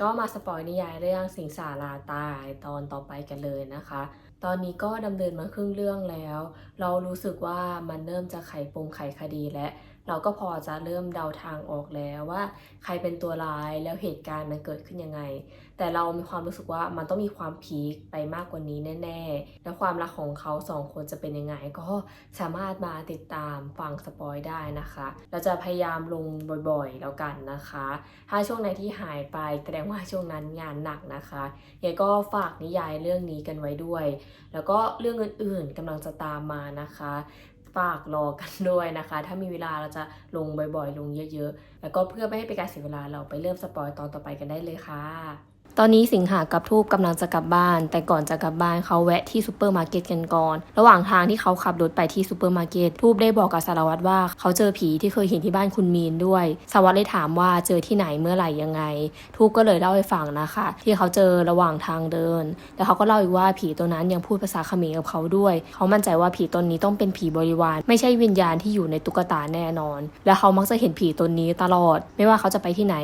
ก็มาสปอยนิยายเรื่องสิงสาราตายตอนต่อไปกันเลยนะคะ ตอนนี้ก็ดำเนินมาครึ่งเรื่องแล้ว เรารู้สึกว่ามันเริ่มจะไขปมไขคดีและ เราก็พอจะเริ่มเดาทางออกแล้วว่า ใครเป็นตัวร้ายแล้วเหตุการณ์มันเกิดขึ้นยังไง แต่เรามีความรู้สึกว่ามันต้องมีความพีคไปมากกว่านี้แน่ ๆ แล้วความรักของเขาสองคนจะเป็นยังไง ก็สามารถมาติดตามฟังสปอยได้นะคะ เราจะพยายามลงบ่อยๆ แล้วกันนะคะ ถ้าช่วงไหนที่หายไปแสดงว่าช่วงนั้นงานหนักนะคะยังก็ฝากนิยายเรื่องนี้กันไว้ด้วย แล้วก็เรื่องอื่นๆกำลังจะตามมานะคะ ฝากรอกันด้วยนะคะ ถ้ามีเวลาเราจะลงบ่อยๆ ลงเยอะๆ แล้วก็เพื่อไม่ให้เป็นการเสียเวลาเราไปเริ่มสปอยตอนต่อไปกันได้เลยค่ะ ตอนนี้สิงหากับทูบกำลังจะกลับบ้าน แต่ก่อนจะกลับบ้านเขาแวะที่ซูเปอร์มาร์เก็ตกันก่อน ระหว่างทางที่เขาขับรถไปที่ซูเปอร์มาร์เก็ตทูบได้บอกกับสารวัตรว่าเขาเจอผีที่เคยเห็นที่บ้านคุณมีนด้วยสารวัตรเลยถามว่าเจอที่ไหนเมื่อไหร่ยังไง ทูบก็เลยเล่าให้ฟังนะคะ ที่เขาเจอระหว่างทางเดิน แล้วเขาก็เล่าอีกว่าผีตัวนั้นยังพูดภาษาเขมรกับเขาด้วย เขามั่นใจว่าผีตนนี้ต้องเป็นผีบริวาร ไม่ใช่วิญญาณที่อยู่ในตุ๊กตาแน่นอน และเขามักจะเห็นผีตนนี้ตลอด ไม่ว่าเขาจะไปที่ไหน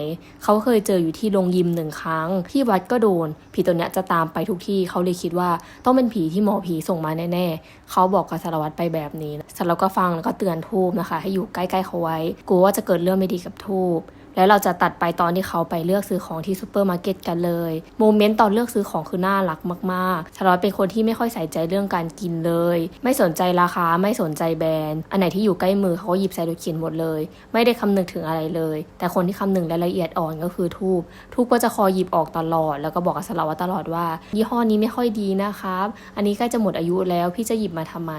เขาเคยเจออยู่ที่โรงยิมหนึ่งครั้งที่วัดก็โดน ผีตัวเนี้ยจะตามไปทุกที่เขาเลยคิดว่าต้องเป็นผีที่หมอผีส่งมาแน่ๆเขาบอกกับสารวัตรไปแบบนี้สารวัตรก็ฟังแล้วก็เตือนทูบนะคะ ให้อยู่ใกล้ๆเขาไว้กลัวว่าจะเกิดเรื่องไม่ดีกับทูบ แล้วเราจะตัดไปตอนที่เขาไปเลือกซื้อของที่ซูเปอร์มาร์เก็ตกันเลยโมเมนต์ตอนเลือกซื้อของคือน่ารักมากๆสารวัตเป็นคนที่ไม่ค่อยใส่ใจเรื่องการกินเลย ไม่สนใจราคาไม่สนใจแบรนด์ อันไหนที่อยู่ใกล้มือเขาก็หยิบใส่รถเข็นหมดเลย ไม่ได้คำนึงถึงอะไรเลย แต่คนที่คำนึงรายละเอียดอ่อนก็คือทูบทูบก็จะคอยหยิบออกตลอด แล้วก็บอกกับสารวัตตลอดว่า ยี่ห้อนี้ไม่ค่อยดีนะครับ อันนี้ใกล้จะหมดอายุแล้วพี่จะหยิบมาทำไม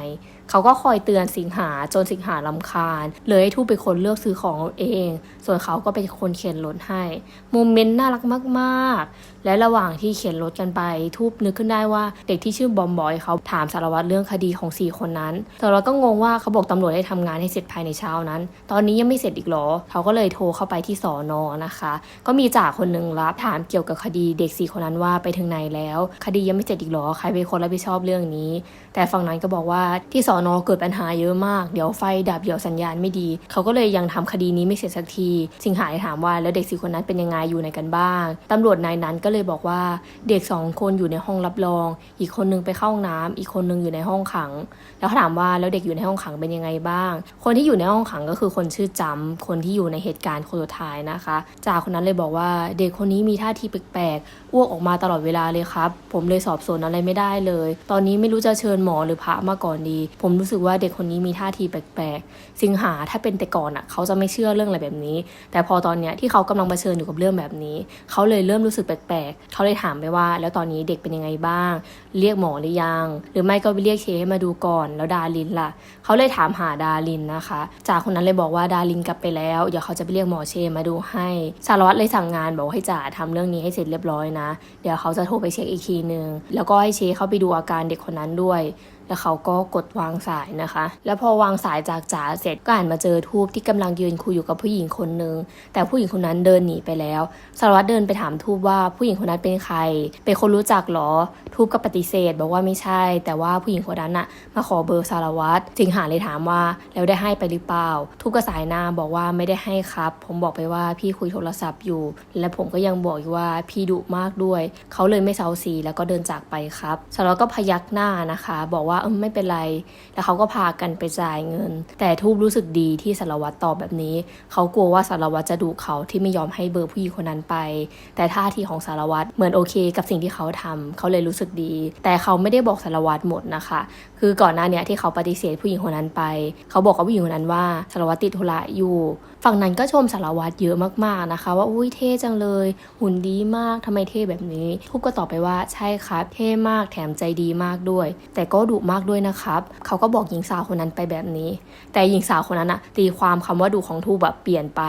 เขาก็คอยเตือนสิงหาจนสิงหาลำคาญ เลยให้ทูเป็นคนเลือกซื้อของเอาเองส่วนเขาก็เป็นคนเข็นรถให้โมเมนต์น่ารักมาก ๆ และระหว่างที่เข็นรถกันไป ทูบนึกขึ้นได้ว่าเด็กที่ชื่อบอมบอยเขาถามสารวัตรเรื่องคดีของสี่คนนั้นสารวัตรก็งงว่าเขาบอกตำรวจให้ทำงานให้เสร็จภายในเช้านั้น ตอนนี้ยังไม่เสร็จอีกหรอ เขาก็เลยโทรเข้าไปที่สอนอนะคะ ก็มีจ่าคนหนึ่งรับถามเกี่ยวกับคดีเด็กสี่คนนั้นว่าไปถึงไหนแล้ว คดียังไม่เสร็จอีกหรอใครเป็นคนรับผิดชอบเรื่องนี้ แต่ฝั่งนั้นก็บอกว่าที่สอนอเกิดปัญหาเยอะมากเดี๋ยวไฟดับเดี๋ยวสัญญาณไม่ดี เขาก็เลยยังทำคดีนี้ไม่เสร็จสักที สิงหาเลยถามว่าแล้วเด็กสี่คนนั้นเป็นยังไงอยู่ไหนกันบ้างตำรวจนายนั้นก็เลยบอกว่าเด็กสองคนอยู่ในห้องรับรอง อีกคนนึงไปเข้าห้องน้ำอีกคนนึงอยู่ในห้องขัง แล้วถามว่าแล้วเด็กอยู่ในห้องขังเป็นยังไงบ้าง คนที่อยู่ในห้องขังก็คือคนชื่อจำคนที่อยู่ในเหตุการณ์คนสุดท้ายนะคะจ่าคนนั้นเลยบอกว่าเด็กคนนี้มีท่าทีแปลกๆอ้วกออกมาตลอดเวลาเลยครับ ผมเลยสอบสวนอะไรไม่ได้เลย ตอนนี้ไม่รู้จะเชิญหมอหรือพระมาก่อนดี ผมรู้สึกว่าเด็กคนนี้มีท่าทีแปลกๆ สิงหาถ้าเป็นแต่ก่อนอะเขาจะไม่เชื่อเรื่องอะไรแบบนี้ แต่พอตอนเนี้ยที่เขากำลังเผชิญอยู่กับเรื่องแบบนี้ เขาเลยเริ่มรู้สึกแปลกๆเขาเลยถามไปว่า แล้วตอนนี้เด็กเป็นยังไงบ้าง เรียกหมอหรือยัง หรือไม่ก็ไปเรียกเชให้มาดูก่อน แล้วดารินล่ะ เขาเลยถามหาดารินนะคะ จากคนนั้นเลยบอกว่าดารินกลับไปแล้วเดี๋ยวเขาจะไปเรียกหมอเชมาดูให้สารวัตรเลยสั่งงานบอกให้จ่าทำเรื่องนี้ให้เสร็จเรียบร้อยนะ เดี๋ยวเขาจะโทรไปเช็คอีกทีนึงแล้วก็ให้เชเข้าไปดูอาการเด็กคนนั้นด้วย แล้วเขาก็กดวางสายนะคะ แล้วพอวางสายจากจ๋าเสร็จก็อ่านมาเจอทูบที่กำลังยืนคุยอยู่กับผู้หญิงคนนึง แต่ผู้หญิงคนนั้นเดินหนีไปแล้ว สารวัตรเดินไปถามทูบว่าผู้หญิงคนนั้นเป็นใคร เป็นคนรู้จักเหรอ ทูบก็ปฏิเสธ บอกว่าไม่ใช่ แต่ว่าผู้หญิงคนนั้นน่ะมาขอเบอร์สารวัตรสิงหาเลยถามว่าแล้วได้ให้ไปหรือเปล่า ทูบก็สายหน้าบอกว่าไม่ได้ให้ครับ ผมบอกไปว่าพี่คุยโทรศัพท์อยู่ และผมก็ยังบอกอีกว่าพี่ดุมากด้วย เขาเลยไม่เซาซีแล้วก็เดินจากไปครับ สารวัตรก็พยักหน้านะคะ บอกว่าเออไม่เป็นไร แล้วเขาก็พากันไปจ่ายเงิน แต่ทูบรู้สึกดีที่สารวัตรตอบแบบนี้ เขากลัวว่าสารวัตรจะดุเขาที่ไม่ยอมให้เบอร์ผู้หญิงคนนั้นไป แต่ท่าทีของสารวัตรเหมือนโอเค กับสิ่งที่เขาทำเขาเลยรู้สึกดี แต่เขาไม่ได้บอกสารวัตรหมดนะคะ คือก่อนหน้าเนี้ยที่เขาปฏิเสธผู้หญิงคนนั้นไป เขาบอกกับผู้หญิงคนนั้นว่าสารวัตรติดธุระอยู่ ฝั่งนั้นก็ชมสารวัตรเยอะมากๆนะคะ ว่าอุ้ยเท่จังเลย หุ่นดีมากทำไมเท่แบบนี้ทูบก็ตอบไปว่าใช่ครับเท่มากแถมใจดีมากด้วย แต่ก็ดุมากด้วยนะครับ เขาก็บอกหญิงสาวคนนั้นไปแบบนี้ แต่หญิงสาวคนนั้นอะตีความคำว่าดุของทูบแบบเปลี่ยนไป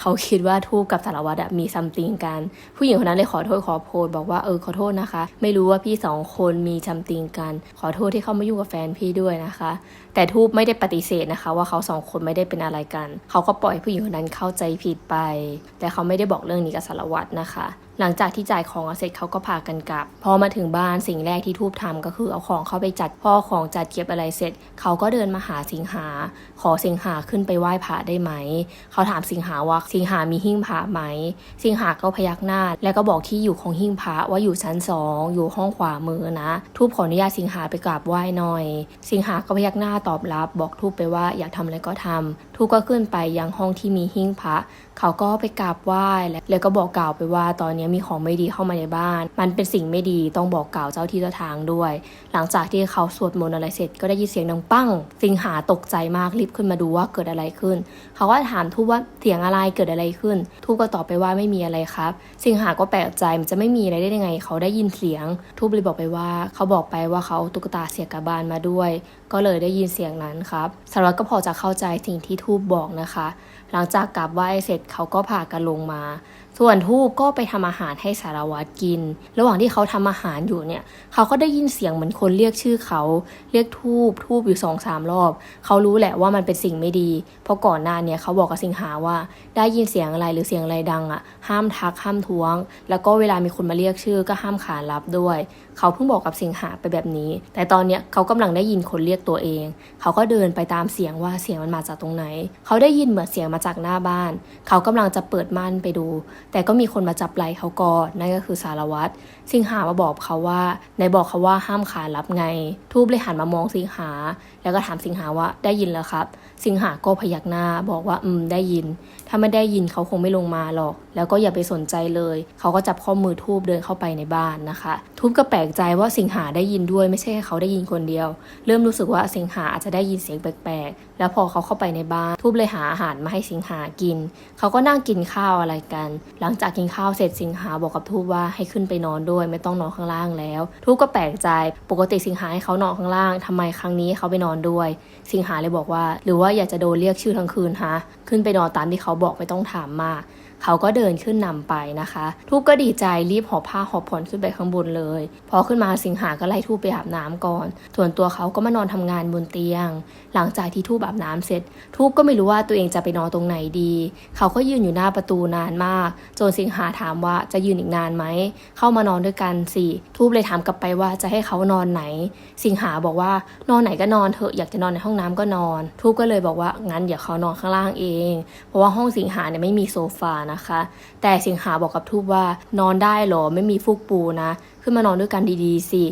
เขาคิดว่าทูบกับสารวัตรอะมีซัมติงกัน ผู้หญิงคนนั้นเลยขอโทษขอโพยบอกว่าเออขอโทษนะคะ ไม่รู้ว่าพี่สองคนมีซัมติงกัน ขอโทษที่เข้ามายุ่งกับแฟนพี่ด้วยนะคะ แต่ทูบไม่ได้ปฏิเสธนะคะ ว่าเขาสองคนไม่ได้เป็นอะไรกัน เขาก็ปล่อยผู้หญิงคนนั้นเข้าใจผิดไป แต่เขาไม่ได้บอกเรื่องนี้กับสารวัตรนะคะหลังจากที่จ่ายของเสร็จเขาก็พากันกลับ พอมาถึงบ้านสิ่งแรกที่ทูบทำก็คือเอาของเข้าไปจัดพ่อของจัดเก็บอะไรเสร็จ เขาก็เดินมาหาสิงหา ขอสิงหาขึ้นไปไหว้พระได้ไหม เขาถามสิงหาว่าสิงหามีหิ้งพระไหม สิงหาก็พยักหน้า แล้วก็บอกที่อยู่ของหิ้งพระว่าอยู่ชั้นสองอยู่ห้องขวามือนะทูบขออนุญาตสิงหาไปกราบไหว้หน่อย สิงหาก็พยักหน้าตอบรับ บอกทูบไปว่าอยากทำอะไรก็ทำทูบก็ขึ้นไปยังห้องที่มีหิ้งพระ เขาก็ไปกราบไหว้และแล้วก็บอกกล่าวไปว่าตอนนี้มีของไม่ดีเข้ามาในบ้าน มันเป็นสิ่งไม่ดีต้องบอกกล่าวเจ้าที่เจ้าทางด้วย หลังจากที่เขาสวดมนต์อะไรเสร็จ ก็ได้ยินเสียงดังปั้ง สิงหาตกใจมากรีบขึ้นมาดูว่าเกิดอะไรขึ้น เขาก็ถามทูบว่าเสียงอะไรเกิดอะไรขึ้น ทูบก็ตอบไปว่าไม่มีอะไรครับ สิงหาก็แปลกใจมันจะไม่มีอะไรได้ยังไง เขาได้ยินเสียง ทูบเลยบอกไปว่า เขาบอกไปว่าเขาตุ๊กตาเสียกับบานมาด้วย ก็เลยได้ยินเสียงนั้นครับสารวัตรก็พอจะเข้าใจสิ่งที่ทูบบอกนะคะ หลังจากกราบไหว้เสร็จเขาก็พากันลงมา ส่วนทูบก็ไปทำอาหารให้สารวัตรกิน ระหว่างที่เขาทำอาหารอยู่เนี่ย เขาก็ได้ยินเสียงเหมือนคนเรียกชื่อเขา เรียกทูบทูบอยู่สองสามรอบ เขารู้แหละว่ามันเป็นสิ่งไม่ดี เพราะก่อนหน้าเนี่ยเขาบอกกับสิงหาว่า ได้ยินเสียงอะไรหรือเสียงอะไรดังอะ ห้ามทักห้ามท้วง แล้วก็เวลามีคนมาเรียกชื่อก็ห้ามขานรับด้วยเขาเพิ่งบอกกับสิงหาไปแบบนี้ แต่ตอนเนี้ยเขากำลังได้ยินคนเรียกตัวเอง เขาก็เดินไปตามเสียงว่าเสียงมันมาจากตรงไหน เขาได้ยินเหมือนเสียงมาจากหน้าบ้าน เขากำลังจะเปิดม่านไปดู แต่ก็มีคนมาจับไหล่เขาก่อนนั่นก็คือสารวัตร สิงหามาบอกเขาว่าในบอกเขาว่าห้ามขานรับไง ทูบเลยหันมามองสิงหา แล้วก็ถามสิงหาว่าได้ยินแล้วครับ สิงหาก็พยักหน้าบอกว่าอืมได้ยิน ถ้าไม่ได้ยินเขาคงไม่ลงมาหรอก แล้วก็อย่าไปสนใจเลย เขาก็จับข้อมือทูบเดินเข้าไปในบ้านนะคะ ทูบก็แปลกใจว่าสิงหาได้ยินด้วยไม่ใช่แค่เขาได้ยินคนเดียว เริ่มรู้สึกว่าสิงหาอาจจะได้ยินเสียงแปลกๆ แล้วพอเขาเข้าไปในบ้านทูบเลยหาอาหารมาให้สิงหากิน เขาก็นั่งกินข้าวอะไรกัน หลังจากกินข้าวเสร็จสิงหาบอกกับทูบว่าให้ขึ้นไปนอนด้วย ไม่ต้องนอนข้างล่างแล้ว ทูบก็แปลกใจ ปกติสิงหาให้เขานอนข้างล่างทำไมครั้งนี้เขาไปนอนด้วย สิงหาเลยบอกว่า หรือว่าอยากจะโดนเรียกชื่อทั้งคืนฮะขึ้นไปนอนตามที่เขาบอกไม่ต้องถามมาก เขาก็เดินขึ้นนำไปนะคะ ทูบก็ดีใจรีบหอบผ้าหอบผ่อนขึ้นไปข้างบนเลย พอขึ้นมาสิงหาก็ไล่ทูบไปอาบน้ำก่อน ส่วนตัวเขาก็มานอนทำงานบนเตียง หลังจากที่ทูบอาบน้ำเสร็จ ทูบก็ไม่รู้ว่าตัวเองจะไปนอนตรงไหนดี เขาก็ยืนอยู่หน้าประตูนานมาก จนสิงหาถามว่าจะยืนอีกนานไหม เข้ามานอนด้วยกันสิ ทูบเลยถามกลับไปว่าจะให้เขานอนไหน สิงหาบอกว่านอนไหนก็นอนเถอะอยากจะนอนในห้องน้ำก็นอน ทูบก็เลยบอกว่างั้นเดี๋ยวเขานอนข้างล่างเอง เพราะว่าห้องสิงหาเนี่ยไม่มีโซฟานะคะ แต่สิงหาบอกกับทูบว่านอนได้เหรอไม่มีฟูกปูนะ ขึ้นมานอนด้วยกันดีๆสิ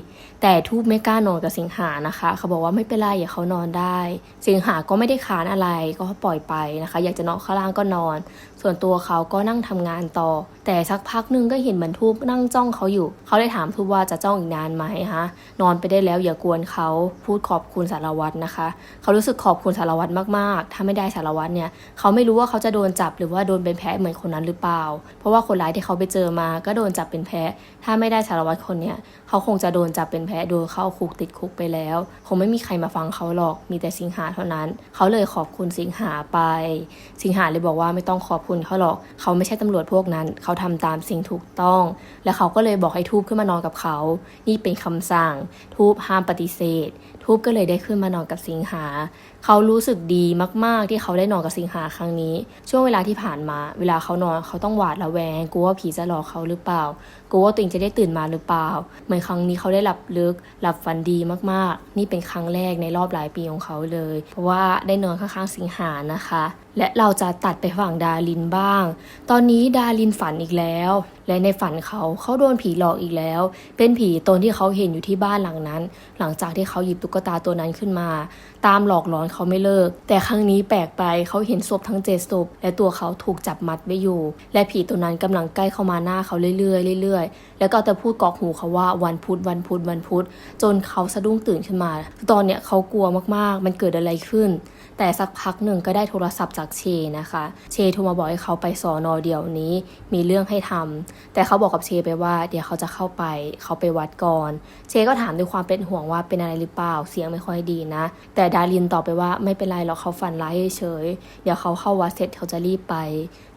แต่ทูบไม่กล้านอนกับสิงหานะคะ เขาบอกว่าไม่เป็นไรอย่าเขานอนได้ สิงหาก็ไม่ได้ค้านอะไรก็ปล่อยไปนะคะ อยากจะนอนข้างล่างก็นอน ส่วนตัวเขาก็นั่งทำงานต่อ แต่สักพักหนึงก็เห็นเหมือนทูบนั่งจ้องเขาอยู่ เขาเลยถามทูบว่าจะจ้องอีกนานไหมฮะนอนไปได้แล้วอย่ากวนเขาพูดขอบคุณสารวัตรนะคะ เขารู้สึกขอบคุณสารวัตรมากๆ ถ้าไม่ได้สารวัตรเนี่ยเขาไม่รู้ว่าเขาจะโดนจับหรือว่าโดนเป็นแพ้เหมือนคนนั้นหรือเปล่า เพราะว่าคนร้ายที่เขาไปเจอมาก็โดนจับเป็นแพ้ถ้าไม่ได้สารวัตรคนเนี้ยเขาคงจะโดนจับเป็นแพ้โดนเข้าคุกติดคุกไปแล้ว คงไม่มีใครมาฟังเขาหรอกมีแต่สิงหาเท่านั้น เขาเลยขอบคุณสิงหาไป สิงหาเลยบอกว่าไม่ต้องขอบคุณเขาหรอก เขาไม่ใช่ตำรวจพวกนั้น เขาทำตามสิ่งถูกต้อง และเขาก็เลยบอกให้ทูบขึ้นมานอนกับเขา นี่เป็นคำสั่ง ทูบห้ามปฏิเสธ ทูบก็เลยได้ขึ้นมานอนกับสิงหา เขารู้สึกดีมาก ๆ ที่เขาได้นอนกับสิงหาครั้งนี้ ช่วงเวลาที่ผ่านมา เวลาเขานอนเขาต้องหวาดระแวงกลัวว่าผีจะหลอกเขาหรือเปล่ากลัวว่าตัวเองจะได้ตื่นมาหรือเปล่า เหมือนครั้งนี้เขาได้หลับลึกหลับฝันดีมากๆ นี่เป็นครั้งแรกในรอบหลายปีของเขาเลย เพราะว่าได้นอนข้างๆสิงหานะคะ และเราจะตัดไปฝั่งดารินบ้าง ตอนนี้ดารินฝันอีกแล้ว และในฝันเขาเขาโดนผีหลอกอีกแล้ว เป็นผีตนที่เขาเห็นอยู่ที่บ้านหลังนั้น หลังจากที่เขาหยิบตุ๊กตาตัวนั้นขึ้นมา ตามหลอกหลอนเขาไม่เลิก แต่ครั้งนี้แปลกไปเขาเห็นศพทั้งเจ็ดศพและตัวเขาถูกจับมัดไว้อยู่ และผีตัวนั้นกำลังใกล้เข้ามาหน้าเขาเรื่อยๆเรื่อยๆ แล้วก็เอาแต่พูดกอกหูเขาว่าวันพุธวันพุธวันพุธจนเขาสะดุ้งตื่นขึ้นมา ตอนเนี้ยเขากลัวมากๆ มันเกิดอะไรขึ้น แต่สักพักหนึ่งก็ได้โทรศัพท์จากเชนะคะ เชโทรมาบอกให้เขาไปสอนอเดี๋ยวนี้มีเรื่องให้ทำแต่เขาบอกกับเชไปว่า เดี๋ยวเขาจะเข้าไปเขาไปวัดก่อน เชก็ถามด้วยความเป็นห่วงว่าเป็นอะไรหรือเปล่าเสียงไม่ค่อยดีนะ แต่ดารินตอบไปว่าไม่เป็นไรหรอกเขาฝันร้ายเฉยเดี๋ยวเขาเข้าวัดเสร็จเขาจะรีบไป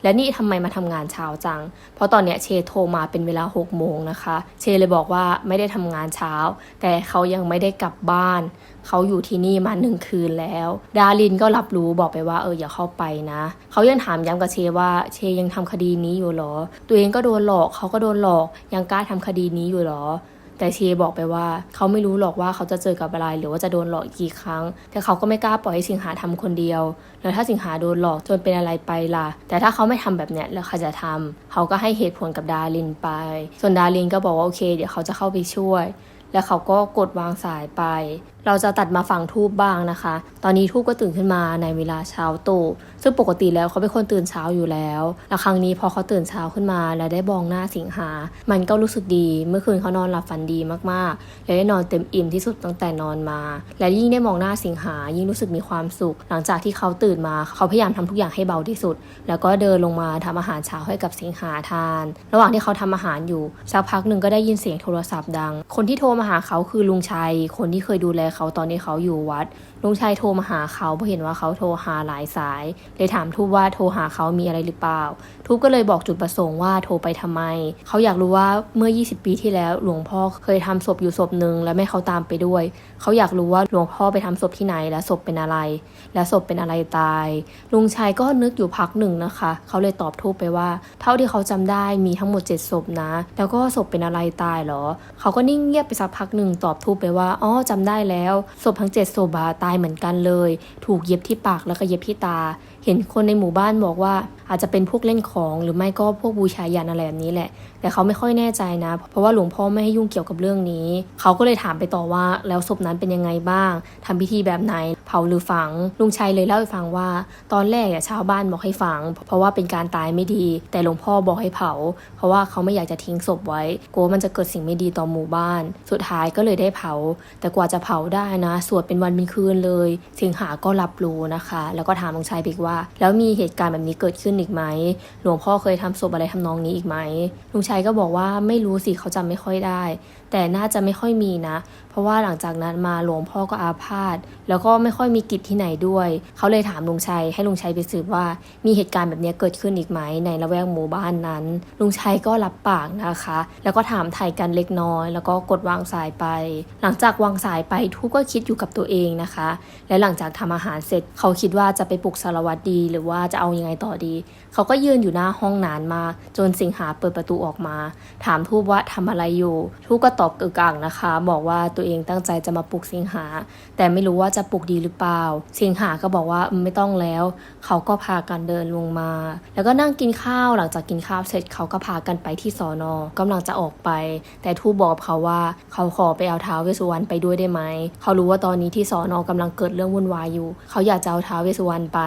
และนี่ทำไมมาทำงานเช้าจัง เพราะตอนเนี้ยเชโทรมาเป็นเวลา6โมงนะคะ เชเลยบอกว่าไม่ได้ทำงานเช้า แต่เขายังไม่ได้กลับบ้าน เขาอยู่ที่นี่มาหนึ่งคืนแล้ว ดารินก็รับรู้บอกไปว่าเอออย่าเข้าไปนะ เขายังถามย้ำกับเชว่าเชยังทำคดีนี้อยู่เหรอ ตัวเองก็โดนหลอกเขาก็โดนหลอกยังกล้าทำคดีนี้อยู่เหรอแต่เชบอกไปว่าเขาไม่รู้หรอกว่าเขาจะเจอกับอะไรหรือว่าจะโดนหลอกอีกกี่ครั้ง แต่เขาก็ไม่กล้าปล่อยให้สิงหาทำคนเดียว แล้วถ้าสิงหาโดนหลอกจนเป็นอะไรไปล่ะ แต่ถ้าเขาไม่ทำแบบเนี้ยแล้วใครจะทำเขาก็ให้เหตุผลกับดารินไป ส่วนดารินก็บอกว่าโอเค เดี๋ยวเขาจะเข้าไปช่วย แล้วเขาก็กดวางสายไป เราจะตัดมาฝั่งทูบบ้างนะคะ ตอนนี้ทูบก็ตื่นขึ้นมาในเวลาเช้าตู่ซึ่งปกติแล้วเขาเป็นคนตื่นเช้าอยู่แล้วแล้วครั้งนี้พอเขาตื่นเช้าขึ้นมา และได้บองหน้าสิงหา มันก็รู้สึกดี เมื่อคืนเขานอนหลับฝันดีมากๆและได้นอนเต็มอิ่มที่สุดตั้งแต่นอนมา และยิ่งได้มองหน้าสิงหา ยิ่งรู้สึกมีความสุข หลังจากที่เขาตื่นมาเขาพยายามทำทุกอย่างให้เบาที่สุด แล้วก็เดินลงมาทำอาหารเช้าให้กับสิงหาทาน ระหว่างที่เขาทำอาหารอยู่สักพักหนึ่งก็ได้ยินเสียงโทรศัพท์ดัง คนที่โทรมาหาเขาคือลุงชัย คนที่เคยดูแลเขาตอนที่เขาอยู่วัด ลุงชัยโทรมาหาเขาเพราะเห็นว่าเขาโทรหาหลายสาย เลยถามทูบว่าโทรหาเขามีอะไรหรือเปล่า ทูบก็เลยบอกจุดประสงค์ว่าโทรไปทำไม เขาอยากรู้ว่าเมื่อ 20 ปีที่แล้วหลวงพ่อเคยทำศพอยู่ศพหนึ่งและไม่เขาตามไปด้วย เขาอยากรู้ว่าหลวงพ่อไปทำศพที่ไหนและศพเป็นอะไร และศพเป็นอะไรตาย ลุงชัยก็นึกอยู่พักหนึ่งนะคะ เขาเลยตอบทูบไปว่า เท่าที่เขาจำได้มีทั้งหมด7ศพนะ แล้วก็ศพเป็นอะไรตายเหรอ เขาก็นิ่งเงียบไปสักพักหนึ่งตอบทูบไปว่า อ๋อจำได้แล้วศพทั้งเจ็ดศพตายเหมือนกันเลย ถูกเย็บที่ปากแล้วก็เย็บที่ตา เห็นคนในหมู่บ้านบอกว่าอาจจะเป็นพวกเล่นของหรือไม่ก็พวกบูชายันอะไรแบบนี้แหละ แต่เขาไม่ค่อยแน่ใจนะ เพราะว่าหลวงพ่อไม่ให้ยุ่งเกี่ยวกับเรื่องนี้ เขาก็เลยถามไปต่อว่าแล้วศพนั้นเป็นยังไงบ้างทำพิธีแบบไหน เผาหรือฝัง ลุงชัยเลยเล่าให้ฟังว่า ตอนแรกอะชาวบ้านบอกให้ฝัง เพราะว่าเป็นการตายไม่ดี แต่หลวงพ่อบอกให้เผา เพราะว่าเขาไม่อยากจะทิ้งศพไว้ กลัวมันจะเกิดสิ่งไม่ดีต่อหมู่บ้าน สุดท้ายก็เลยได้เผา แต่กว่าจะเผาได้นะ สวดเป็นวันเป็นคืนเลย สิงหาก็รับรู้นะคะ แล้วก็ถามลุงชัยพิกว่า แล้วมีเหตุการณ์แบบนี้เกิดขึ้นอีกไหม หลวงพ่อเคยทำศพอะไรทำนองนี้อีกไหมลุงชัยก็บอกว่าไม่รู้สิเขาจำไม่ค่อยได้แต่น่าจะไม่ค่อยมีนะ เพราะว่าหลังจากนั้นมาหลวงพ่อก็อาพาธแล้วก็ไม่ค่อยมีกิจที่ไหนด้วย เขาเลยถามลุงชัยให้ลุงชัยไปสืบว่า มีเหตุการณ์แบบนี้เกิดขึ้นอีกไหมในละแวกหมู่บ้านนั้น ลุงชัยก็รับปากนะคะ แล้วก็ถามไทยกันเล็กน้อย แล้วก็กดวางสายไป หลังจากวางสายไปทุกก็คิดอยู่กับตัวเองนะคะ และหลังจากทำอาหารเสร็จ เขาคิดว่าจะไปปลุกสารวัตรดี หรือว่าจะเอายังไงต่อดี เขาก็ยืนอยู่หน้าห้องนานมา จนสิงหาเปิดประตูออกมา ถามทูบว่าทำอะไรอยู่ ทูบก็ตอบกึกกังนะคะ บอกว่าตัวเองตั้งใจจะมาปลุกสิงหา แต่ไม่รู้ว่าจะปลุกดีหรือเปล่า สิงหาก็บอกว่าไม่ต้องแล้ว เขาก็พากันเดินลงมา แล้วก็นั่งกินข้าวหลังจากกินข้าวเสร็จเขาก็พากันไปที่สอนอกำลังจะออกไป แต่ทูบบอกกับเขาว่าเขาขอไปเอาเท้าเวสุวรรณไปด้วยได้ไหมเขารู้ว่าตอนนี้ที่สอนอกำลังเกิดเรื่องวุ่นวายอยู่ เขาอยากจะเอาเท้าเวสุวรรณไป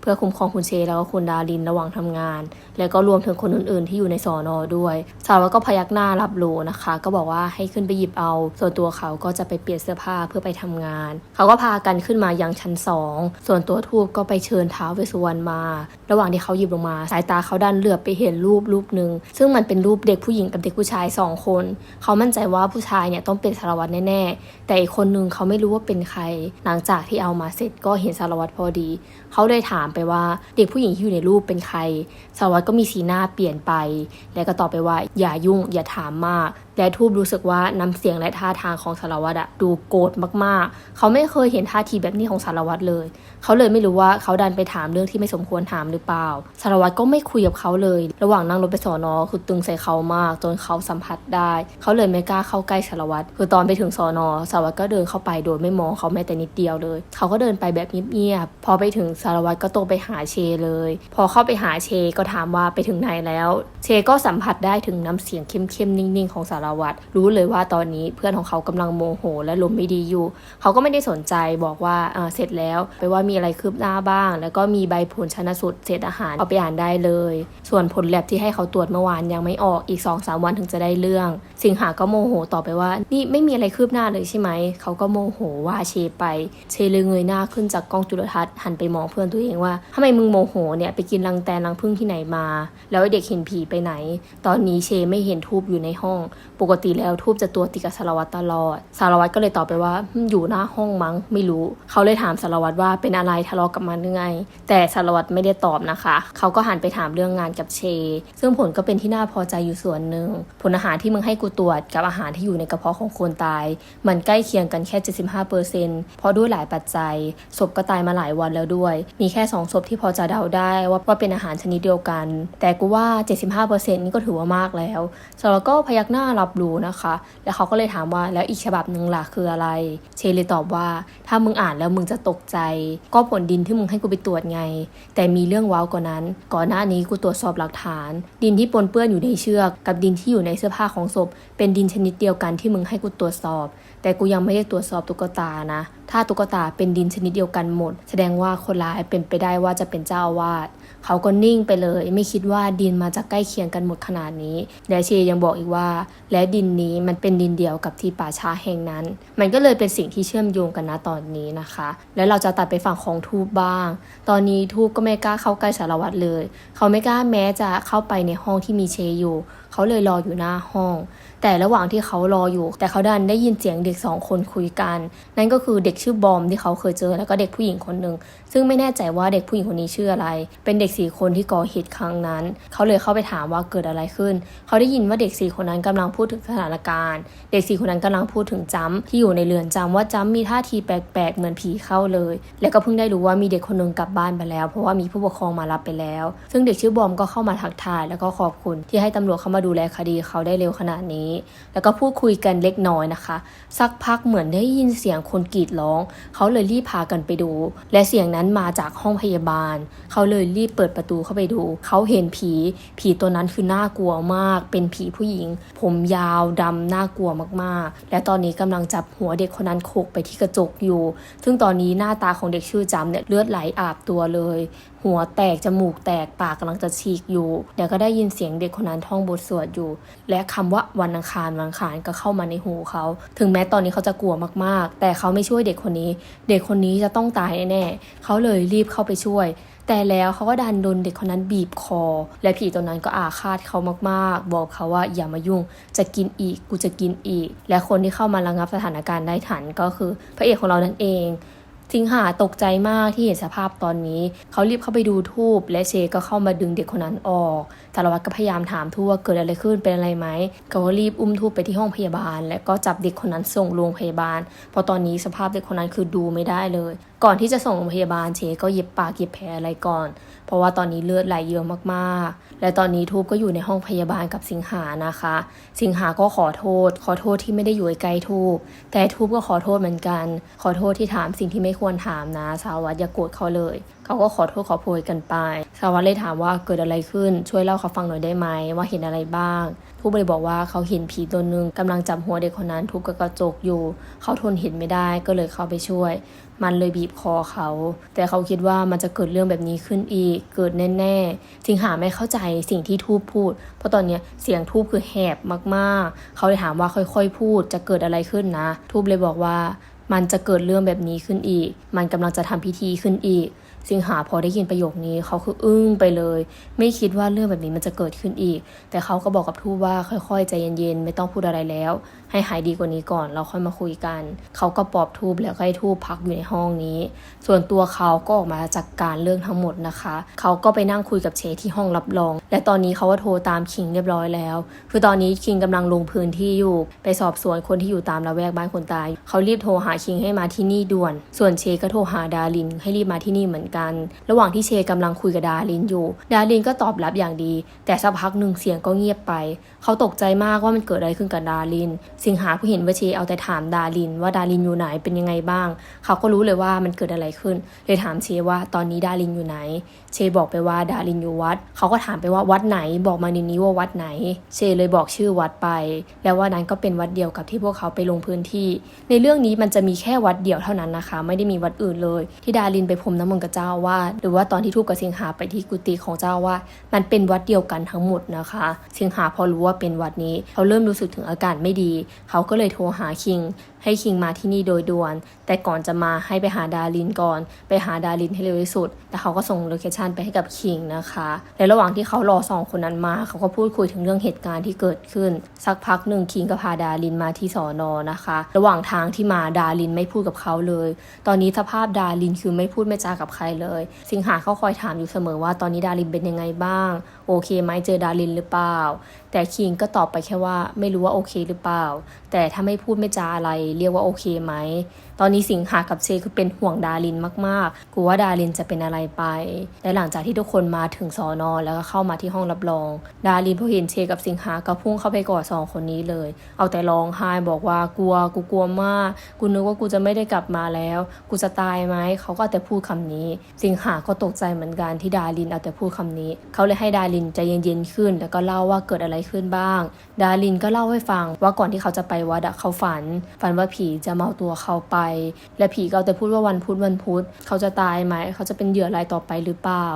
เพื่อคุ้มครองคุณเชแล้วก็คุณดารินระหว่างทำงาน แล้วก็รวมถึงคนอื่นๆ ที่อยู่ในสอนอด้วยสารวัตรก็พยักหน้ารับรู้นะคะ ก็บอกว่าให้ขึ้นไปหยิบเอา ส่วนตัวเขาก็จะไปเปลี่ยนเสื้อผ้าเพื่อไปทำงาน เขาก็พากันขึ้นมายังชั้นสองส่วนตัวทูบก็ไปเชิญท้าวเวสสุวรรณมา ระหว่างที่เขาหยิบลงมา สายตาเขาดันเหลือบไปเห็นรูปรูปหนึ่งซึ่งมันเป็นรูปเด็กผู้หญิงกับเด็กผู้ชายสองคน เขามั่นใจว่าผู้ชายเนี่ยต้องเป็นสารวัตรแน่ๆแต่อีกคนนึงเขาไม่รู้ว่าเป็นใคร หลังจากที่เอามาเสร็จก็เห็นสารวัตรพอดี เขาเลยถามไปว่าเด็กผู้หญิงที่อยู่ในรูปเป็นใครสารวัตรก็มีสีหน้าเปลี่ยนไป แล้วก็ตอบไปว่าอย่ายุ่งอย่าถามมาก และทูบรู้สึกว่าน้ำเสียงและท่าทางของสารวัตรดูโกรธมากๆ เขาไม่เคยเห็นท่าทีแบบนี้ของสารวัตรเลย เขาเลยไม่รู้ว่าเขาดันไปถามเรื่องที่ไม่สมควรถามหรือเปล่า สารวัตรก็ไม่คุยกับเขาเลย ระหว่างนั่งรถไปสอนอคือตึงใส่เขามาก จนเขาสัมผัสได้ เขาเลยไม่กล้าเข้าใกล้สารวัตรคือตอนไปถึงสอนอสารวัตรก็เดินเข้าไปโดยไม่มองเขาแม้แต่นิดเดียวเลย เขาก็เดินไปแบบเงียบๆพอไปถึงสารวัตรก็ตรงไปหาเชเลย พอเข้าไปหาเชก็ถามว่าไปถึงไหนแล้ว เชก็สัมผัสได้ถึงน้ำเสียงเข้มๆนิ่งๆของสารวัตรรู้เลยว่าตอนนี้เพื่อนของเขากำลังโมโห และลมไม่ดีอยู่ เขาก็ไม่ได้สนใจบอกว่าอ่าเสร็จแล้ว ไปว่ามีอะไรคืบหน้าบ้าง แล้วก็มีใบผลชนสูตรเศษอาหารเอาไปอ่านได้เลย ส่วนผลแลบที่ให้เขาตรวจเมื่อวานยังไม่ออกอีก2อสวันถึงจะได้เรื่อง สิงหาก็โมโหต่อไปว่า นี่ไม่มีอะไรคืบหน้าเลยใช่ไหม เขาก็โมโหว่าเชไป เชเลยเงยหน้าขึ้นจากกล้องจุลทรรศน์หันไปมองเพื่อนตัวเองว่าทำไมมึงโมโหเนี่ยไปกินรังแตนรังพึ่งที่ไหนมา แล้วเด็กเห็นผีไปไหน ตอนนี้เชไม่เห็นทูบอยู่ในห้อง ปกติแล้วทูบจะตัวติดกับสารวัตรตลอด สารวัตรก็เลยตอบไปว่าอยู่หน้าห้องมั้งไม่รู้ เขาเลยถามสารวัตรว่าเป็นอะไรทะเลาะกับมันหรือไง แต่สารวัตรไม่ได้ตอบนะคะ เขาก็หันไปถามเรื่องงานกับเช ซึ่งผลก็เป็นที่น่าพอใจอยู่ส่วนหนึ่งผลอาหารที่มึงให้กูตรวจกับอาหารที่อยู่ในกระเพาะของคนตาย มันใกล้เคียงกันแค่ 75%เพราะด้วยหลายปัจจัยศพก็ตายมาหลายวันแล้วด้วยมีแค่2ศพที่พอจะเดาได้ว่าว่าเป็นอาหารชนิดเดียวกัน แต่กูว่า 75%นี่ก็ถือว่ามากแล้วสารวัตรก็พยักหน้ารับรู้นะคะ แล้วเขาก็เลยถามว่าแล้วอีกฉบับหนึ่งล่ะคืออะไร เชเลยตอบว่า ถ้ามึงอ่านแล้วมึงจะตกใจ ก็ผลดินที่มึงให้กูไปตรวจไง แต่มีเรื่องว้าวกว่านั้น ก่อนหน้านี้กูตรวจสอบหลักฐาน ดินที่ปนเปื้อนอยู่ในเชือก กับดินที่อยู่ในเสื้อผ้าของศพ เป็นดินชนิดเดียวกันที่มึงให้กูตรวจสอบ แต่กูยังไม่ได้ตรวจสอบตุ๊กตานะ ถ้าตุ๊กตาเป็นดินชนิดเดียวกันหมด แสดงว่าคนร้ายเป็นไปได้ว่าจะเป็นเจ้าอาวาสเขาก็นิ่งไปเลย ไม่คิดว่าดินมาจากใกล้เคียงกันหมดขนาดนี้ และเชยังบอกอีกว่า และดินนี้มันเป็นดินเดียวกับที่ป่าช้าแห่งนั้น มันก็เลยเป็นสิ่งที่เชื่อมโยงกันนะตอนนี้นะคะ แล้วเราจะตัดไปฝั่งของทูบบ้าง ตอนนี้ทูบก็ไม่กล้าเข้าใกล้สารวัตรเลย เขาไม่กล้าแม้จะเข้าไปในห้องที่มีเชอยู่ เขาเลยรออยู่หน้าห้อง แต่ระหว่างที่เขารออยู่ แต่เขาดันได้ยินเสียงเด็กสองคนคุยกัน นั่นก็คือเด็กชื่อบอมที่เขาเคยเจอแล้วก็เด็กผู้หญิงคนหนึ่ง ซึ่งไม่แน่ใจว่าเด็กผู้หญิงคนนี้ชื่ออะไร เป็นเด็กสี่คนที่ก่อเหตุครั้งนั้น เขาเลยเข้าไปถามว่าเกิดอะไรขึ้น เขาได้ยินว่าเด็กสี่คนนั้นกำลังพูดถึงสถานการณ์ เด็กสี่คนนั้นกำลังพูดถึงจัมที่อยู่ในเรือนจำว่าจัมมีท่าทีแปลกๆเหมือนผีเข้าเลย แล้วก็เพิ่งได้รู้ว่ามีเด็กคนหนึงกลับบ้านไปแล้ว เพราะว่ามีผู้ปกครองมารับไปแล้ว ซึ่งเด็กชื่อบอมก็เข้ามาทักทาย แล้วก็ขอบคุณที่ให้ตำรวจเข้ามาดูแลคดีเขาได้เร็วขนาดนี้ แล้วก็พูดคุยกันเล็กน้อยนะคะ สักพักเหมือนได้ยินเสียงคนกรีดร้อง เขาเลยรีบพากันไปดู และเสียงนั้นมาจากห้องพยาบาล เขาเลยรีบเปิดประตูเข้าไปดู เขาเห็นผี ผีตัวนั้นคือน่ากลัวมาก เป็นผีผู้หญิง ผมยาวดำน่ากลัวมากๆ และตอนนี้กำลังจับหัวเด็กคนนั้นโขกไปที่กระจกอยู่ ซึ่งตอนนี้หน้าตาของเด็กชื่อจำเนี่ยเลือดไหลอาบตัวเลย หัวแตกจมูกแตกปากกำลังจะฉีกอยู่เดี๋ยวก็ได้ยินเสียงเด็กคนนั้นท่องบทสวดอยู่ และคำว่าวันอังคารวันอังคารก็เข้ามาในหูเขา ถึงแม้ตอนนี้เขาจะกลัวมากๆ แต่เขาไม่ช่วยเด็กคนนี้ เด็กคนนี้จะต้องตายแน่ๆเขาเลยรีบเข้าไปช่วย แต่แล้วเขาก็ดันโดนเด็กคนนั้นบีบคอ และผีตัวนั้นก็อาฆาตเขามากๆ บอกเขาว่าอย่ามายุ่ง จะกินอีกกูจะกินอีก และคนที่เข้ามาระงับสถานการณ์ได้ทันก็คือ พระเอกของเรานั่นเองสิงหาตกใจมากที่เห็นสภาพตอนนี้ เขารีบเข้าไปดูทูบและเชก็เข้ามาดึงเด็กคนนั้นออกสารวัตรก็พยายามถามทูบว่าเกิดอะไรขึ้นเป็นอะไรไหมเขาก็รีบอุ้มทูบไปที่ห้องพยาบาล และก็จับเด็กคนนั้นส่งโรงพยาบาล เพราะตอนนี้สภาพเด็กคนนั้นคือดูไม่ได้เลย ก่อนที่จะส่งโรงพยาบาลเชก็เย็บปากเย็บแผลอะไรก่อน เพราะว่าตอนนี้เลือดไหลเยอะมากๆ และตอนนี้ทูบก็อยู่ในห้องพยาบาลกับสิงหานะคะ สิงหาก็ขอโทษ ขอโทษที่ไม่ได้อยู่ใกล้ทูบแต่ทูบก็ขอโทษเหมือนกัน ขอโทษที่ถามสิ่งที่ไม่ควรถามนะสาวัตอย่าโกรธเขาเลย เขาก็ขอโทษขอโพยกันไป สาวัตเลยถามว่าเกิดอะไรขึ้น ช่วยเล่าเขาฟังหน่อยได้ไหมว่าเห็นอะไรบ้างทูบเลยบอกว่าเขาเห็นผีตัวหนึ่งกำลังจับหัวเด็กคนนั้นทุบกับกระจกอยู่ เขาทนเห็นไม่ได้ก็เลยเข้าไปช่วย มันเลยบีบคอเขา แต่เขาคิดว่ามันจะเกิดเรื่องแบบนี้ขึ้นอีก เกิดแน่ๆ สิงหาไม่เข้าใจสิ่งที่ทูบพูด เพราะตอนนี้เสียงทูบคือแหบมากๆ เขาเลยถามว่าค่อยๆ พูดจะเกิดอะไรขึ้นนะ ทูบเลยบอกว่ามันจะเกิดเรื่องแบบนี้ขึ้นอีก มันกำลังจะทำพิธีขึ้นอีก สิงหาพอได้ยินประโยคนี้เขาคืออึ้งไปเลย ไม่คิดว่าเรื่องแบบนี้มันจะเกิดขึ้นอีก แต่เขาก็บอกกับทูบว่าค่อยๆใจเย็นๆ ไม่ต้องพูดอะไรแล้ว ให้หายดีกว่านี้ก่อนเราค่อยมาคุยกัน เขาก็ปอบทูบแล้วก็ให้ทูบพักอยู่ในห้องนี้ ส่วนตัวเขาก็ออกมาจัดการเรื่องทั้งหมดนะคะ เขาก็ไปนั่งคุยกับเชที่ห้องรับรอง และตอนนี้เขาก็โทรตามคิงเรียบร้อยแล้ว คือตอนนี้คิงกำลังลงพื้นที่อยู่ไปสอบสวนคนที่อยู่ตามละแวกบ้านคนตาย เขารีบโทรหาคิงให้มาที่นี่ด่วน ส่วนเชก็โทรหาดารินให้รีบมาที่นี่เหมือนกัน ระหว่างที่เชกำลังคุยกับดารินอยู่ ดารินก็ตอบรับอย่างดี แต่สักพักหนึ่งเสียงก็เงียบไป เขาตกใจมากว่ามันเกิดอะไรขึ้นกับดารินสิงหาผู้เห็นว่าเชเอาแต่ถามดาริน ว่าดารินอยู่ไหนเป็นยังไงบ้าง เขาก็รู้เลยว่ามันเกิดอะไรขึ้น เลยถามเชว่าตอนนี้ดารินอยู่ไหน เชบอกไปว่าดารินอยู่วัด เขาก็ถามไปว่าวัดไหนบอกมาในนี้ว่าวัดไหน เชเลยบอกชื่อวัดไป แล้วว่านั้นก็เป็นวัดเดียวกับที่พวกเขาไปลงพื้นที่ ในเรื่องนี้มันจะมีแค่วัดเดียวเท่านั้นนะคะ ไม่ได้มีวัดอื่นเลย ที่ดารินไปพรมน้ำมนต์กับเจ้าอาวาดหรือว่าตอนที่ทูกกับสิงหาไปที่กุฏิของเจ้าอาวาดมันเป็นวัดเดียวกันทั้งหมดนะคะ สิงหาพอรู้ว่าเป็นวัดนี้เขาเริ่มรู้สึกถึงอาการไม่ดีเขาก็เลยโทรหาคิง ให้คิงมาที่นี่โดยด่วน แต่ก่อนจะมาให้ไปหาดารินก่อน ไปหาดารินให้เร็วที่สุดแล้วเขาก็ส่งโลเคชันไปให้กับคิงนะคะและระหว่างที่เขารอสองคนนั้นมา เขาก็พูดคุยถึงเรื่องเหตุการณ์ที่เกิดขึ้น สักพักหนึ่งคิงก็พาดารินมาที่สอนอนะคะ ระหว่างทางที่มาดารินไม่พูดกับเขาเลย ตอนนี้สภาพดารินคือไม่พูดไม่จากับใครเลย สิงหาเขาคอยถามอยู่เสมอว่าตอนนี้ดารินเป็นยังไงบ้าง โอเคไหมเจอดารินหรือเปล่า แต่คิงก็ตอบไปแค่ว่าไม่รู้ว่าโอเคหรือเปล่า แต่ถ้าไม่พูดไม่จาอะไรเรียกว่าโอเคไหมตอนนี้สิงหากับเชคือเป็นห่วงดารินมากๆกลัวว่าดารินจะเป็นอะไรไป และหลังจากที่ทุกคนมาถึงสอนอแล้วก็เข้ามาที่ห้องรับรอง ดารินพอเห็นเชกับสิงหาก็พุ่งเข้าไปกอดสองคนนี้เลย เอาแต่ร้องไห้บอกว่ากลัวกูกลัวมาก กูนึกว่ากูจะไม่ได้กลับมาแล้ว กูจะตายไหมเขาก็เอาแต่พูดคำนี้ สิงหาก็ตกใจเหมือนกันที่ดารินเอาแต่พูดคำนี้ เขาเลยให้ดารินใจเย็นๆขึ้น แล้วก็เล่าว่าเกิดอะไรขึ้นบ้าง ดารินก็เล่าให้ฟังว่าก่อนที่เขาจะไปวัดเขาฝัน ฝันว่าผีจะมาเอาตัวเขาไปและผีก็เอาแต่พูดว่าวันพุธวันพุธเขาจะตายไหมเขาจะเป็นเหยื่อรายต่อไปหรือเปล่า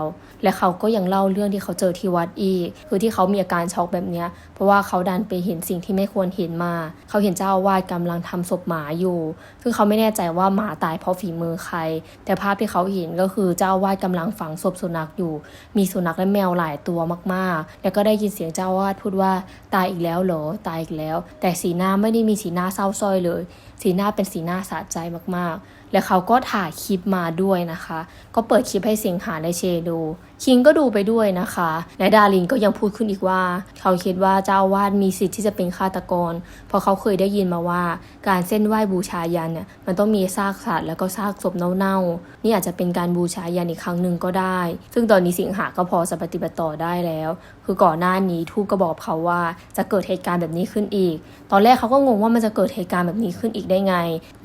และเขาก็ยังเล่าเรื่องที่เขาเจอที่วัดอีก คือที่เขามีอาการช็อกแบบเนี้ยเพราะว่าเขาดันไปเห็นสิ่งที่ไม่ควรเห็นมา เขาเห็นเจ้าอาวาสกำลังทำศพหมาอยู่ ซึ่งเขาไม่แน่ใจว่าหมาตายเพราะฝีมือใคร แต่ภาพที่เขาเห็นก็คือเจ้าอาวาสกำลังฝังศพสุนัขอยู่ มีสุนัขและแมวหลายตัวมากๆ แล้วก็ได้ยินเสียงเจ้าอาวาสพูดว่าตายอีกแล้วเหรอตายอีกแล้ว แต่สีหน้าไม่ได้มีสีหน้าเศร้าส้อยเลย สีหน้าเป็นสีหน้าสะใจใจมาก และเขาก็ถ่ายคลิปมาด้วยนะคะ ก็เปิดคลิปให้เสียงหาและเชดู คิงก็ดูไปด้วยนะคะ และดารินก็ยังพูดขึ้นอีกว่า เขาคิดว่าเจ้าอาวาดมีสิทธิ์ที่จะเป็นฆาตกร เพราะเขาเคยได้ยินมาว่า การเส้นไหว้บูชายันเนี่ยมันต้องมีซากสัตว์แล้วก็ซากศพเน่าๆ นี่อาจจะเป็นการบูชายันอีกครั้งหนึ่งก็ได้ ซึ่งตอนนี้สิงหาก็พอจะปฏิบัติต่อได้แล้ว คือก่อนหน้านี้ทูก็บอกเขาว่าจะเกิดเหตุการณ์แบบนี้ขึ้นอีก ตอนแรกเขาก็งงว่ามันจะเกิดเหตุการณ์แบบนี้ขึ้นอีกได้ไง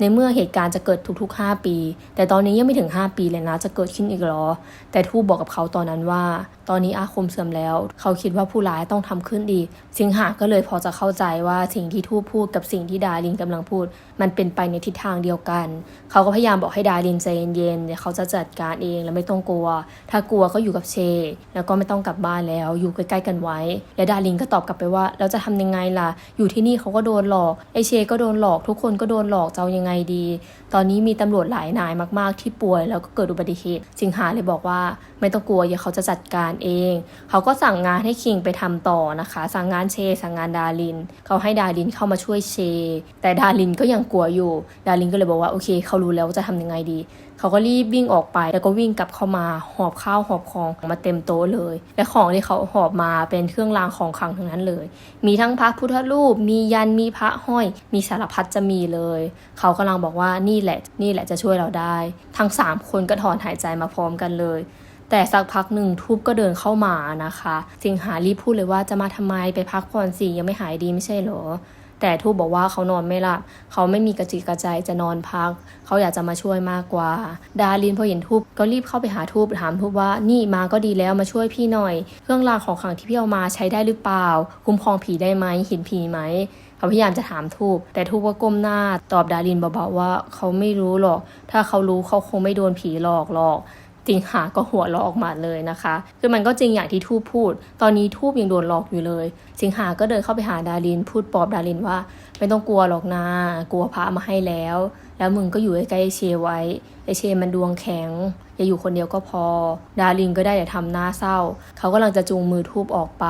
ในเมื่อเหตุการณ์จะเกิดทุกๆ5 ปี แต่ตอนนี้ยังไม่ถึง 5 ปีเลยนะ จะเกิดขึ้นอีกหรอ แต่ทูบบอกกับเขาตอนนั้นว่า ตอนนี้อาคมเสื่อมแล้ว เขาคิดว่าผู้ร้ายต้องทำขึ้นอีก สิงหาก็เลยพอจะเข้าใจว่าสิ่งที่ทูบพูดกับสิ่งที่ดารินกำลังพูด มันเป็นไปในทิศทางเดียวกัน เขาก็พยายามบอกให้ดารินใจเย็นๆเดี๋ยวเขาจะจัดการเองแล้วไม่ต้องกลัว ถ้ากลัวก็อยู่กับเช แล้วก็ไม่ต้องกลับบ้านแล้ว อยู่ใกล้ๆกันไว้ และดารินก็ตอบกลับไปว่าแล้วจะทำยังไงล่ะ อยู่ที่นี่เขาก็โดนหลอกไอเช ก็โดนหลอก ทุกคนก็โดนหลอกจะเอายังไงดี ตอนนี้มีตำรวจหลายนายมาก ๆ ที่ป่วยแล้วก็เกิดอุบัติเหตุสิงหาเลยบอกว่าไม่ต้องกลัวเดี๋ยวเขาจะจัดการเอง เขาก็สั่งงานให้คิงไปทำต่อนะคะ สั่งงานเช สั่งงานดาริน เขาให้ดารินเข้ามาช่วยเช แต่ดารินก็ยังกลัวอยู่ ดารินก็เลยบอกว่าโอเค เขารู้แล้วว่าจะทำยังไงดี เขาก็รีบวิ่งออกไป แล้วก็วิ่งกลับเข้ามาหอบข้าวหอบของมาเต็มโต๊ะเลย และของที่เขาหอบมาเป็นเครื่องรางของขลังทั้งนั้นเลย มีทั้งพระพุทธรูป มียันมีพระห้อย มีสารพัดจะมีเลย เขากำลังบอกว่านี่แหละ นี่แหละจะช่วยเราได้ ทั้งสามคนก็ถอนหายใจมาพร้อมกันเลยแต่สักพักหนึ่งทูบก็เดินเข้ามานะคะ สิงหารีบพูดเลยว่าจะมาทำไมไปพักผ่อนสิยังไม่หายดีไม่ใช่เหรอ แต่ทูบบอกว่าเขานอนไม่หลับ เขาไม่มีกระจิกกระใจจะนอนพัก เขาอยากจะมาช่วยมากกว่า ดารินพอเห็นทูบก็รีบเข้าไปหาทูบถามทูบว่านี่มาก็ดีแล้วมาช่วยพี่หน่อย เครื่องรางของขลังที่พี่เอามาใช้ได้หรือเปล่า คุ้มครองผีได้ไหมเห็นผีไหมเขาพยายามจะถามทูบแต่ทูบก็ก้มหน้าตอบดารินเบาๆว่าเขาไม่รู้หรอก ถ้าเขารู้เขาคงไม่โดนผีหลอกหรอก สิงหาก็หัวเราะออกมาเลยนะคะ คือมันก็จริงอย่างที่ทูบพูด ตอนนี้ทูบยังโดนหลอกอยู่เลย สิงหาก็เดินเข้าไปหาดาริน พูดปลอบดารินว่า ไม่ต้องกลัวหรอกนะกลัวพระมาให้แล้ว แล้วมึงก็อยู่ใกล้ๆเชไว้ ไอเชมันดวงแข็ง อย่าอยู่คนเดียวก็พอ ดารินก็ได้แต่ทำหน้าเศร้า เขากำลังจะจูงมือทูบออกไป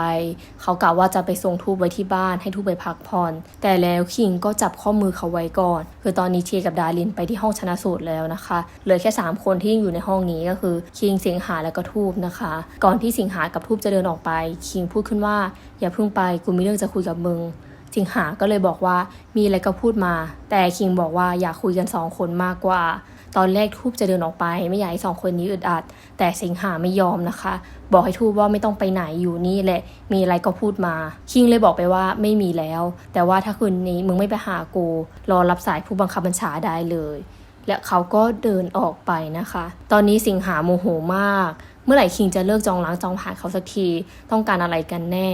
เขากะว่าจะไปส่งทูบไว้ที่บ้านให้ทูบไปพักผ่อน แต่แล้วคิงก็จับข้อมือเขาไว้ก่อน คือตอนนี้เชกับดารินไปที่ห้องชนะสูตรแล้วนะคะเหลือแค่ 3 คนที่ยังอยู่ในห้องนี้ก็คือคิงสิงหาและก็ทูบนะคะ ก่อนที่สิงหากับทูบจะเดินออกไป คิงพูดขึ้นว่า อย่าเพิ่งไปกูมีเรื่องจะคุยกับมึงสิงหาก็เลยบอกว่ามีอะไรก็พูดมา แต่คิงบอกว่าอยากคุยกันสองคนมากกว่า ตอนแรกทูบจะเดินออกไป ไม่อยากให้สองคนนี้อึดอัด แต่สิงหาไม่ยอมนะคะ บอกให้ทูบว่าไม่ต้องไปไหนอยู่นี่แหละ มีอะไรก็พูดมา คิงเลยบอกไปว่าไม่มีแล้ว แต่ว่าถ้าคืนนี้มึงไม่ไปหากูรอรับสายผู้บังคับบัญชาได้เลย และเขาก็เดินออกไปนะคะ ตอนนี้สิงหาโมโหมาก เมื่อไหร่คิงจะเลิกจองล้างจองผ่านเขาสักที ต้องการอะไรกันแน่